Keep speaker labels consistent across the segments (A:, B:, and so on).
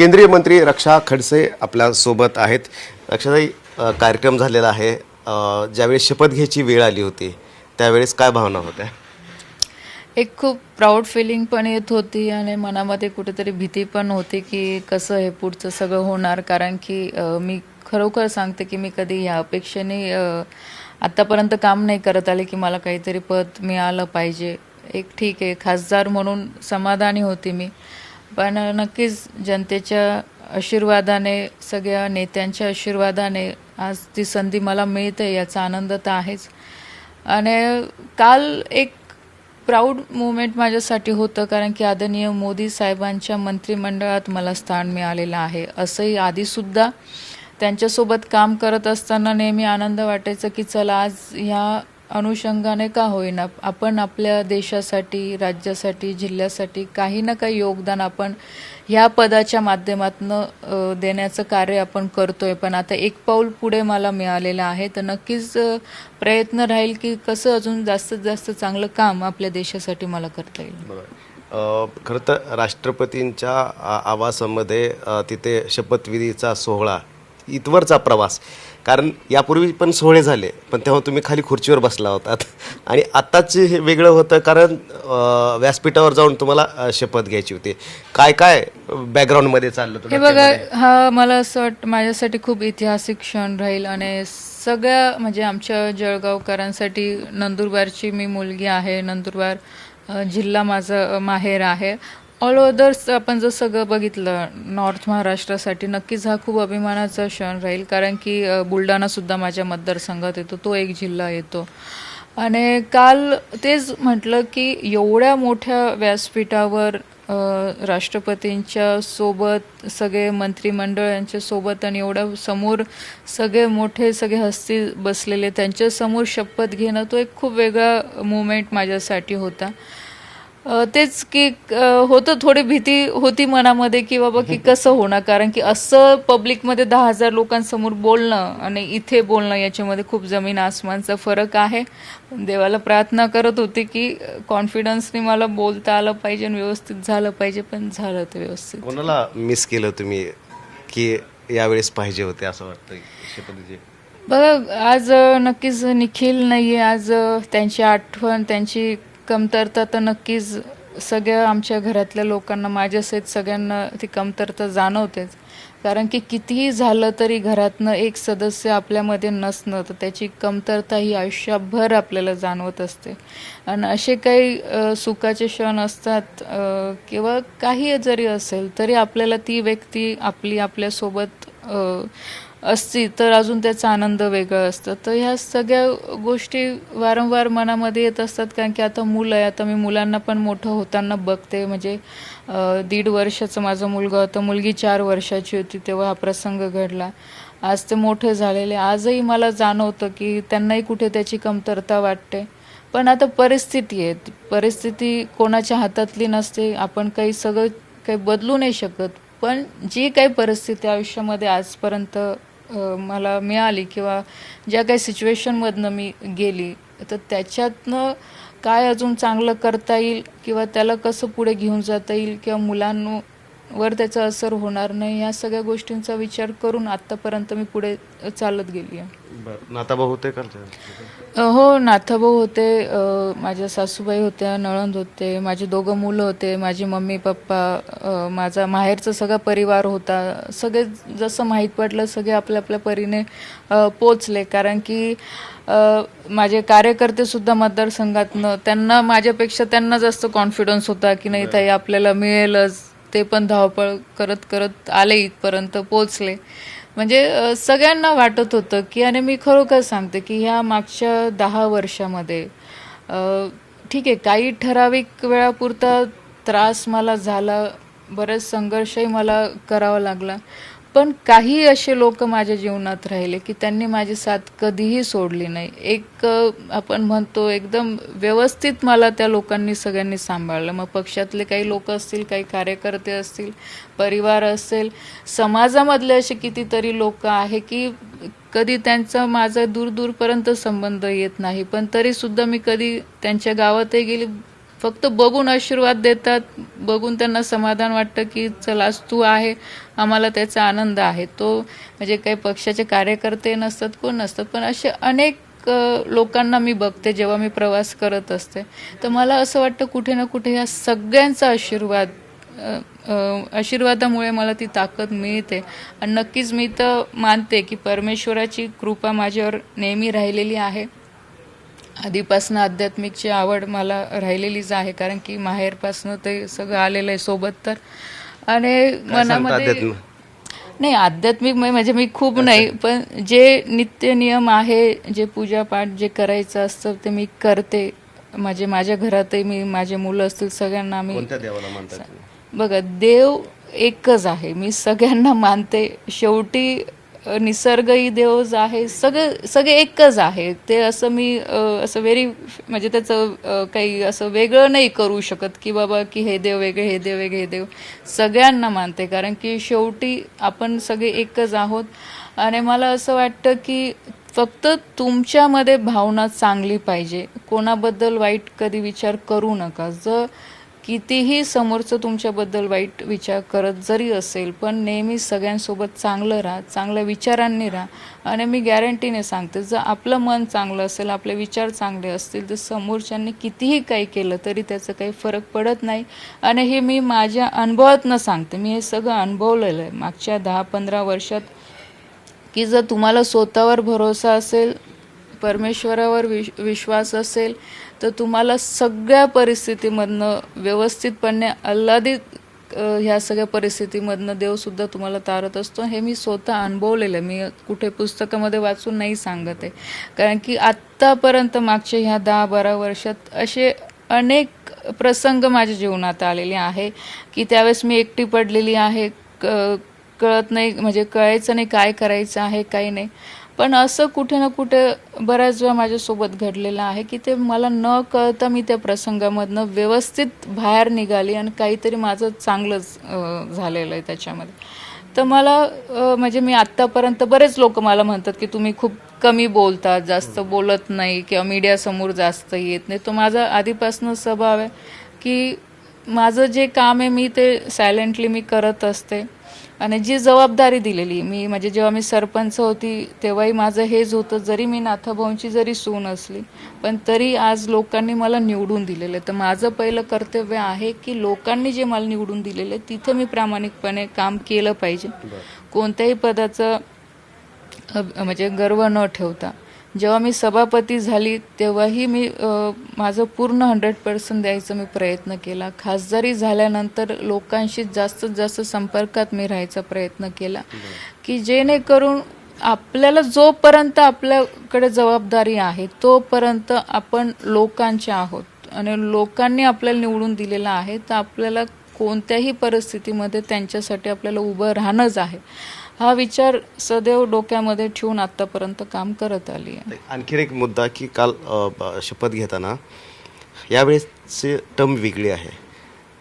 A: केंद्रीय मंत्री रक्षा खडसे आपल्यासोबत आहेत. रक्षाताई कार्यक्रम झालेला आहे. ज्यावेळेस शपथ घ्यायची वेळ आली होती त्यावेळेस काय भावना होत्या?
B: एक खूप प्राऊड फिलिंग पण येत होती आणि मनामध्ये कुठेतरी भीती पण होती की कसं हे पुढचं सगळं होणार. कारण की मी खरोखर सांगते की मी कधी ह्या अपेक्षेने आत्तापर्यंत काम नाही करत आले की मला काहीतरी पद मिळालं पाहिजे. एक ठीक आहे खासदार म्हणून समाधानी होती मी. पण नक्कीच जनतेच्या आशीर्वादाने सगळ्या नेत्यांच्या आशीर्वादाने आज ती संधी मला मिळते याचा आनंद तर आहेच. आणि काल एक प्राऊड मुवमेंट माझ्यासाठी होतं कारण की आदरणीय मोदी साहेबांच्या मंत्रिमंडळात मला स्थान मिळालेलं आहे. असंही आधीसुद्धा त्यांच्यासोबत काम करत असताना नेहमी आनंद वाटायचं की चला आज ह्या अनुषंगाने का होईना आपण आपल्या देशासाठी राज्यासाठी जिल्ह्यासाठी काही ना काही योगदान आपण ह्या पदाच्या माध्यमातून देण्याचं कार्य आपण करतोय. पण आता एक पाऊल पुढे मला मिळालेलं आहे. तर नक्कीच प्रयत्न राहील की कसं अजून जास्तीत जास्त चांगलं काम आपल्या देशासाठी मला करता येईल.
A: खरं तर राष्ट्रपतींच्या आवासामध्ये तिथे शपथविधीचा सोहळा इथवरचा प्रवास. कारण यापूर्वी पण सोहळे झाले पण तेव्हा तुम्ही खाली खुर्चीवर बसला होतात. आणि आत्ताच हे वेगळं होतं कारण व्यासपीठावर जाऊन तुम्हाला शपथ घ्यायची होती. काय काय बॅकग्राऊंडमध्ये चाललं
B: हे बघा हा मला असं वाटतं माझ्यासाठी खूप ऐतिहासिक क्षण राहील आणि सगळ्या म्हणजे आमच्या जळगावकरांसाठी नंदुरबारची मी मुलगी आहे. नंदुरबार जिल्हा माझं माहेर आहे. ऑल ओदर्स आपण जर सगळं बघितलं नॉर्थ महाराष्ट्रासाठी नक्कीच हा खूप अभिमानाचा क्षण राहील. कारण की बुलढाणासुद्धा माझ्या मतदारसंघात येतो. तो एक जिल्हा येतो. आणि काल तेच म्हटलं की एवढ्या मोठ्या व्यासपीठावर राष्ट्रपतींच्या सोबत सगळे मंत्रिमंडळ यांच्या सोबत आणि एवढ्या समोर सगळे मोठे सगळे हस्ती बसलेले त्यांच्यासमोर शपथ घेणं तो एक खूप वेगळा मुवमेंट माझ्यासाठी होता. तेच की होतं थोडी भीती होती मनामध्ये की बाबा की कसं होणार? कारण की असं पब्लिकमध्ये दहा हजार लोकांसमोर बोलणं आणि इथे बोलणं याच्यामध्ये खूप जमीन आसमानचा फरक आहे. देवाला प्रार्थना करत होती की कॉन्फिडन्सने मला बोलता आलं पाहिजे आणि व्यवस्थित झालं पाहिजे पण झालं ते व्यवस्थित.
A: कोणाला मिस केलं तुम्ही की यावेळेस पाहिजे होते असं वाटतं
B: बघा आज नक्कीच निखिल नाही आज त्यांची आठवण त्यांची कमतरता तर नक्कीच सगळ्या आमच्या घरातल्या लोकांना माझ्यासहित सगळ्यांना ती कमतरता जाणवतेच. कारण की कितीही झालं तरी घरातनं एक सदस्य आपल्यामध्ये नसणं तर त्याची कमतरता ही आयुष्यभर आपल्याला जाणवत असते. आणि असे काही सुखाचे क्षण असतात किंवा काही जरी असेल तरी आपल्याला ती व्यक्ती आपली आपल्यासोबत असती तर अजून त्याचा आनंद वेगळा असतं. तर ह्या सगळ्या गोष्टी वारंवार मनामध्ये येत असतात कारण की आता मुलं आहे. आता मी मुलांना पण मोठं होताना बघते. म्हणजे दीड वर्षाचं माझा मुलगा होता. मुलगी चार वर्षाची होती तेव्हा हा प्रसंग घडला. आज ते मोठे झालेले. आजही मला जाणवतं की त्यांनाही कुठे त्याची कमतरता वाटते. पण आता परिस्थिती आहे. परिस्थिती कोणाच्या हातातली नसते. आपण काही सगळं काही बदलू नाही शकत. पण जी काही परिस्थिती आयुष्यामध्ये आजपर्यंत मला मिळाली किंवा ज्या काही सिच्युएशनमधनं मी गेली तर त्याच्यातनं काय अजून चांगलं करता येईल किंवा त्याला कसं पुढे घेऊन जाता येईल किंवा मुलांवर त्याचा असर होणार नाही या सगळ्या गोष्टींचा विचार करून आत्तापर्यंत मी पुढे चालत गेली आहे.
A: नाताभाऊ होते का?
B: हो नाथाभाऊ होते माझ्या सासूबाई होत्या नळंद होते माझे दोघं मुलं होते माझी मम्मी पप्पा माझा माहेरचा सगळा परिवार होता. सगळे जसं माहीत पडलं सगळे आपल्या आपल्या परीने पोचले. कारण की माझे कार्यकर्ते सुद्धा मतदारसंघातनं त्यांना माझ्यापेक्षा त्यांना जास्त कॉन्फिडन्स होता की नाही ताई आपल्याला मिळेलच. ते पण धावपळ करत करत आले इथपर्यंत पोचले म्हणजे सगळ्यांना वाटत होतं की आणि मी खरोखर सांगते की ह्या मागच्या दहा वर्षामध्ये ठीक आहे काही ठराविक वेळापुरता त्रास मला झाला बरेच संघर्षही मला करावा लागला पण काही असे लोक माझ्या जीवनात राहिले की त्यांनी माझी साथ कधीही सोडली नाही. एक आपण म्हणतो एकदम व्यवस्थित मला त्या लोकांनी सगळ्यांनी सांभाळलं. मग पक्षातले काही लोक असतील काही कार्यकर्ते असतील परिवार असेल समाजामधले असे कितीतरी लोक आहे की कधी त्यांचा माझा दूर दूरपर्यंत संबंध येत नाही. पण तरी सुद्धा मी कधी त्यांच्या गावातही गेली फक्त बघून आशीर्वाद देतात बघून त्यांना समाधान वाटतं की चल आज तू आहे आम्हाला त्याचा आनंद आहे. तो म्हणजे काही पक्षाचे कार्यकर्ते नसतात कोण नसतात पण असे अनेक लोकांना मी बघते जेव्हा मी प्रवास करत असते. तर मला असं वाटतं कुठे ना कुठे या सगळ्यांचा आशीर्वाद आशीर्वादामुळे मला ती ताकद मिळते. आणि नक्कीच मी तर मानते की परमेश्वराची कृपा माझ्यावर नेहमी राहिलेली आहे. आधीपासून आध्यात्मिकची आवड मला राहिलेलीच आहे कारण की माहेरपासनं ते सगळं आलेलं आहे सोबत तर. आणि मनामध्ये? नाही आध्यात्मिक म्हणजे मी खूप नाही पण जे नित्य नियम आहे जे पूजापाठ जे करायचं असतं ते मी करते. म्हणजे माझ्या घरातही मी माझे मुलं असतील सगळ्यांना मी? बघा देव एकच आहे. मी सगळ्यांना मानते. शेवटी निसर्गही देवज आहे सगळं सगळे एकच आहे. ते असं मी असं व्हेरी म्हणजे त्याचं काही असं वेगळं नाही करू शकत की बाबा की हे देव वेगळे हे देव वेगळे हे देव. सगळ्यांना मानते कारण की शेवटी आपण सगळे एकच आहोत. आणि मला असं वाटतं की फक्त तुमच्यामध्ये भावना चांगली पाहिजे. कोणाबद्दल वाईट कधी विचार करू नका. जर कितीही समोरचं तुमच्याबद्दल वाईट विचार करत जरी असेल पण नेहमी सगळ्यांसोबत चांगलं राहा चांगल्या विचारांनी राहा. आणि मी गॅरंटीने सांगते जर आपलं मन चांगलं असेल आपले विचार चांगले असतील तर समोरच्यांनी कितीही काही केलं तरी त्याचं काही फरक पडत नाही. आणि हे मी माझ्या अनुभवातनं सांगते. मी हे सगळं अनुभवलेलं आहे. मागच्या दहा पंधरा वर्षात की जर तुम्हाला स्वतःवर भरोसा असेल परमेश्वरावर विश विश्वास असेल तर तुम्हाला सगळ्या परिस्थितीमधनं व्यवस्थितपणे आल्हादित ह्या सगळ्या परिस्थितीमधनं देवसुद्धा तुम्हाला तारत असतो. हे मी स्वतः अनुभवलेलं आहे. मी कुठे पुस्तकामध्ये वाचून नाही सांगत आहे. कारण की आत्तापर्यंत मागच्या ह्या दहा बारा वर्षात असे अनेक प्रसंग माझ्या जीवनात आलेले आहे की त्यावेळेस मी एकटी पडलेली आहे. क कळत नाही म्हणजे कळायचं नाही काय करायचं आहे काही नाही. पण असं कुठे ना कुठे बऱ्याच वेळा माझ्यासोबत घडलेलं आहे की ते मला न कळता मी त्या प्रसंगामधनं व्यवस्थित बाहेर निघाली आणि काहीतरी माझं चांगलंच झालेलं आहे त्याच्यामध्ये. तर मला म्हणजे मी आत्तापर्यंत बरेच लोक मला म्हणतात की तुम्ही खूप कमी बोलतात जास्त बोलत नाही किंवा मीडियासमोर जास्त येत नाही. तो माझा आधीपासून स्वभाव आहे की माझं जे काम आहे मी ते सायलेंटली मी करत असते. आणि जी जबाबदारी दिलेली मी म्हणजे जेव्हा मी सरपंच होती तेव्हाही माझं हेच होतं जरी मी नाथाभाऊंची जरी सून असली पण तरी आज लोकांनी मला निवडून दिलेलं तर माझं पहिलं कर्तव्य आहे की लोकांनी जे मला निवडून दिलेलं आहे तिथं मी प्रामाणिकपणे काम केलं पाहिजे. कोणत्याही पदाचं म्हणजे गर्व न ठेवता. जेव्हा मी सभापती झाली तेव्हाही मी माझं पूर्ण हंड्रेड पर्सेंट द्यायचा मी प्रयत्न केला. खासदारी झाल्यानंतर लोकांशी जास्तीत जास्त संपर्कात मी राहायचा प्रयत्न केला. की जेणेकरून आपल्याला जोपर्यंत आपल्याकडे जबाबदारी आहे तोपर्यंत आपण लोकांचे आहोत. आणि लोकांनी आपल्याला निवडून दिलेलं आहे तर आपल्याला कोणत्याही परिस्थितीमध्ये त्यांच्यासाठी आपल्याला उभं राहणंच आहे. हा विचार सदैव डोक्यामध्ये ठेवून आतापर्यंत काम करत आली आहे.
A: आणखीन एक मुद्दा की काल शपथ घेताना यावेळेसचे टर्म वेगळी आहे.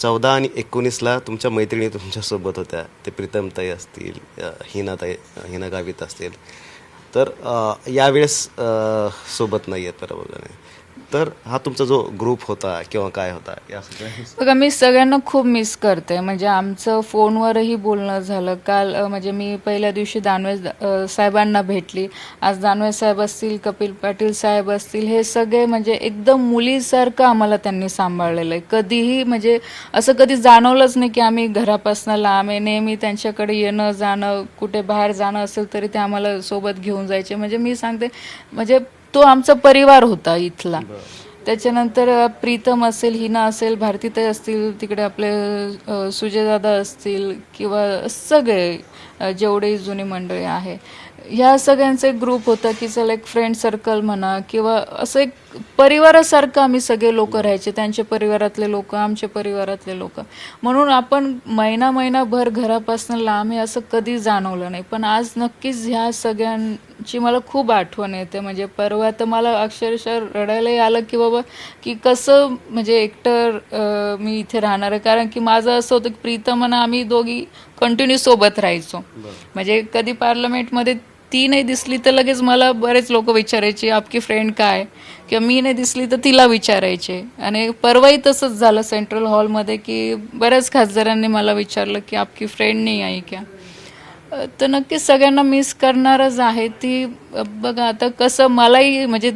A: चौदा आणि एकोणीसला तुमच्या मैत्रिणी तुमच्यासोबत होत्या. ते प्रीतमताई असतील हिनाताई हिना गावित असतील. तर यावेळेस सोबत नाही आहेत बरोबर तर हा तुमचा जो ग्रुप होता किंवा काय होता या सगळ्या
B: बघा मी सगळ्यांना खूप मिस करते. म्हणजे आमचं फोनवरही बोलणं झालं. काल अ, म्हणजे मी पहिल्या दिवशी दानवे अ, साहेबांना भेटली. आज दानवे साहेब असतील कपिल पाटील साहेब असतील हे सगळे म्हणजे एकदम मुलीसारखं आम्हाला त्यांनी सांभाळलेलं आहे. कधीही म्हणजे असं कधी जाणवलंच नाही की आम्ही घरापासून लांब आहे. नेहमी त्यांच्याकडे येणं जाणं कुठे बाहेर जाणं असेल तरी ते आम्हाला सोबत घेऊन जायचे. म्हणजे मी सांगते म्हणजे तो आमचा परिवार होता इथला. त्याच्यानंतर प्रीतम असेल हिना असेल भारतीताई असतील तिकडे आपले सुजयदादा असतील किंवा सगळे जेवढे जुनी मंडळी आहे. ह्या सगळ्यांचा एक ग्रुप होता की चला एक फ्रेंड सर्कल म्हणा किंवा असं एक परिवारासारखं आम्ही सगळे लोक राहायचे त्यांच्या परिवारातले लोक आमच्या परिवारातले लोक. म्हणून आपण महिना महिनाभर घरापासून लांब आहे असं कधी जाणवलं नाही. पण आज नक्कीच ह्या सगळ्यांची मला खूप आठवण येते. म्हणजे परवा तर मला अक्षरशः रडायलाही आलं की बाबा की कसं म्हणजे एकटर अं, मी इथे राहणार आहे. कारण की माझं असं होतं की प्रीतम आणि आम्ही दोघी कंटिन्यू सोबत राहायचो. म्हणजे कधी पार्लमेंटमध्ये ती नाही दिसली तर लगेच मला बरेच लोक विचारायचे आपकी फ्रेंड काय? किंवा मी नाही दिसली तर तिला विचारायचे. आणि परवाही तसंच झालं सेंट्रल हॉलमध्ये की बऱ्याच खासदारांनी मला विचारलं की आपकी फ्रेंड नाही आहे क्या? तर नक्कीच सगळ्यांना मिस करणारच आहे. ती बघा आता कसं मलाही म्हणजे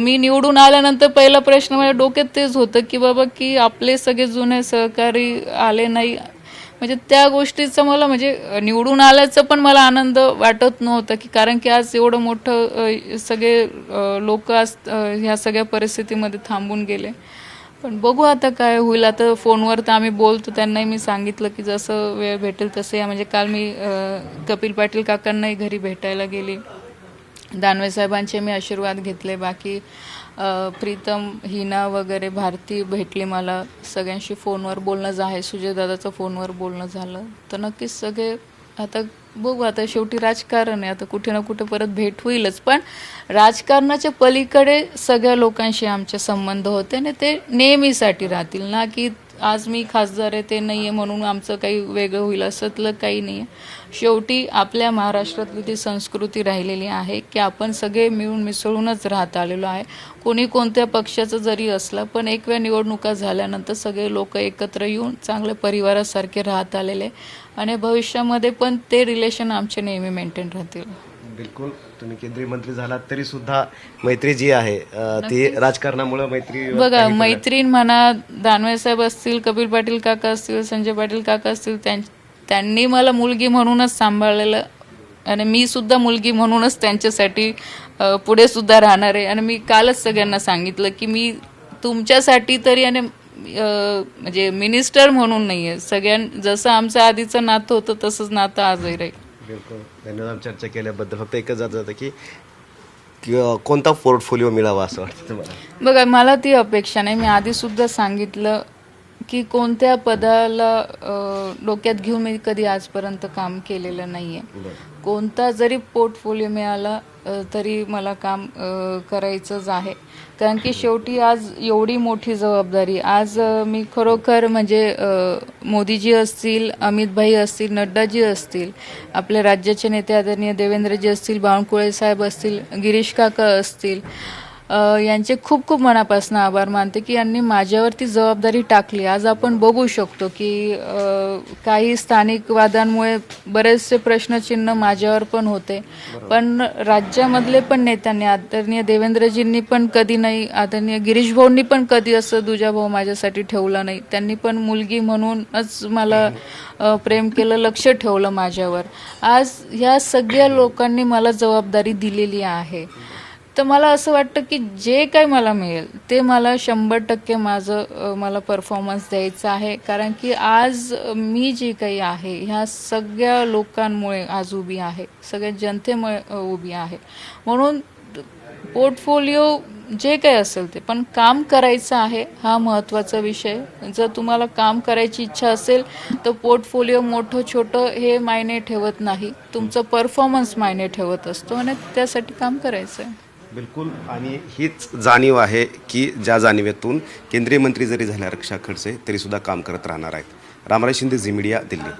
B: मी निवडून आल्यानंतर पहिला प्रश्न माझ्या डोक्यात तेच होतं की बाबा की आपले सगळे जुने सहकारी आले नाही म्हणजे त्या गोष्टीचं मला म्हणजे निवडून आल्याचं पण मला आनंद वाटत नव्हतं की कारण की आज एवढं मोठं सगळे लोक आज ह्या सगळ्या परिस्थितीमध्ये थांबून गेले. पण बघू आता काय होईल. आता फोनवर तर आम्ही बोलतो त्यांनाही मी सांगितलं की जसं वेळ भेटेल तसं या. म्हणजे काल मी कपिल पाटील काकांनाही घरी भेटायला गेली. दानवे साहेबांचे मी आशीर्वाद घेतले. बाकी प्रीतम हिना वगैरे भारती भेटली मला. सगळ्यांशी फोनवर बोलणं झा- आहे सुजयदादाचं फोनवर बोलणं झालं. तर नक्कीच सगळे आता बघू आता शेवटी राजकारण आहे. आता कुठे ना कुठे परत भेट होईलच. पण राजकारणाच्या पलीकडे सगळ्या लोकांशी आमचे संबंध होते आणि ते नेहमीसाठी राहतील. ना की आज मी खासदार आहे ते नाही आहे म्हणून आमचं काही वेगळं होईल असंतलं काही नाही आहे शेवटी आपल्या महाराष्ट्रातली ती संस्कृती राहिलेली आहे की आपण सगळे मिळून मिसळूनच राहत आलेलो आहे. कोणी कोणत्या पक्षाचं जरी असलं पण एक वेळ निवडणुका झाल्यानंतर सगळे लोक एकत्र येऊन चांगल्या परिवारासारखे राहत आलेले आणि भविष्यामध्ये पण ते रिलेशन आमचे नेहमी मेंटेन राहतील.
A: बिलकुल तुम्ही केंद्रीय मंत्री झालात तरी सुद्धा मैत्री जी आहे ती राजकारणामुळे मैत्री
B: बघा मैत्रीण म्हणा दानवे साहेब असतील कपिल पाटील काका असतील संजय पाटील काका असतील त्यां- त्यांनी मला मुलगी म्हणूनच सांभाळलेलं आणि मी सुद्धा मुलगी म्हणूनच त्यांच्यासाठी पुढे सुद्धा राहणार आहे. आणि मी कालच सगळ्यांना सांगितलं की मी तुमच्यासाठी तरी आणि म्हणजे मिनिस्टर म्हणून नाही आहे सगळ्यां जसं आमचं आधीचं नातं होतं तसंच नातं आजही राहील.
A: बिलकुल. धन्यवाद चर्चा केल्याबद्दल. फक्त एकच जात जातं की कोणता पोर्टफोलिओ मिळावा असं वाटतं तुम्हाला?
B: बघा मला ती अपेक्षा नाही. मी आधी सुद्धा सांगितलं की कोणत्या पदाला डोक्यात घेऊन मी कधी आजपर्यंत काम केलेलं नाही आहे कोणता जरी पोर्टफोलिओ मिळाला तरी मला काम करायचंच आहे. कारण की शेवटी आज एवढी मोठी जबाबदारी आज मी खरोखर म्हणजे मोदीजी असतील अमितभाई असतील नड्डाजी असतील आपल्या राज्याचे नेते आदरणीय देवेंद्रजी असतील बावनकुळे साहेब असतील गिरीश काका असतील यांचे खूप खूप मनापासून आभार मानते की यांनी माझ्यावरती जबाबदारी टाकली. आज आपण बघू शकतो की काही स्थानिक वादांमुळे बरेचसे प्रश्नचिन्ह माझ्यावर पण होते. पण राज्यामधले पण नेत्यांनी आदरणीय देवेंद्रजींनी पण कधी नाही आदरणीय गिरीश भाऊंनी पण कधी असं दुजाभाऊ माझ्यासाठी ठेवला नाही. त्यांनी पण मुलगी म्हणूनच मला प्रेम केलं लक्ष ठेवलं माझ्यावर. आज ह्या सगळ्या लोकांनी मला जबाबदारी दिलेली आहे. तर मला असं वाटतं की जे काही मला मिळेल ते मला शंभर टक्के माझं मला परफॉर्मन्स द्यायचं आहे. कारण की आज मी जी काही आहे ह्या सगळ्या लोकांमुळे आज उभी आहे. सगळ्या जनतेमुळे उभी आहे. म्हणून पोर्टफोलिओ जे काही असेल ते पण काम करायचं आहे हा महत्त्वाचा विषय. जर तुम्हाला काम करायची इच्छा असेल तर पोर्टफोलिओ मोठं छोटं हे मायने ठेवत नाही. तुमचं परफॉर्मन्स मायने ठेवत असतो आणि त्यासाठी काम करायचं आहे
A: बिलकुल. आणि हीच जाणीव आहे की ज्या जाणीवेतून केंद्रीय मंत्री जरी झाल्या रक्षा खडसे तरीसुद्धा काम करत राहणार आहेत. Ramrai Shinde Zee media Delhi.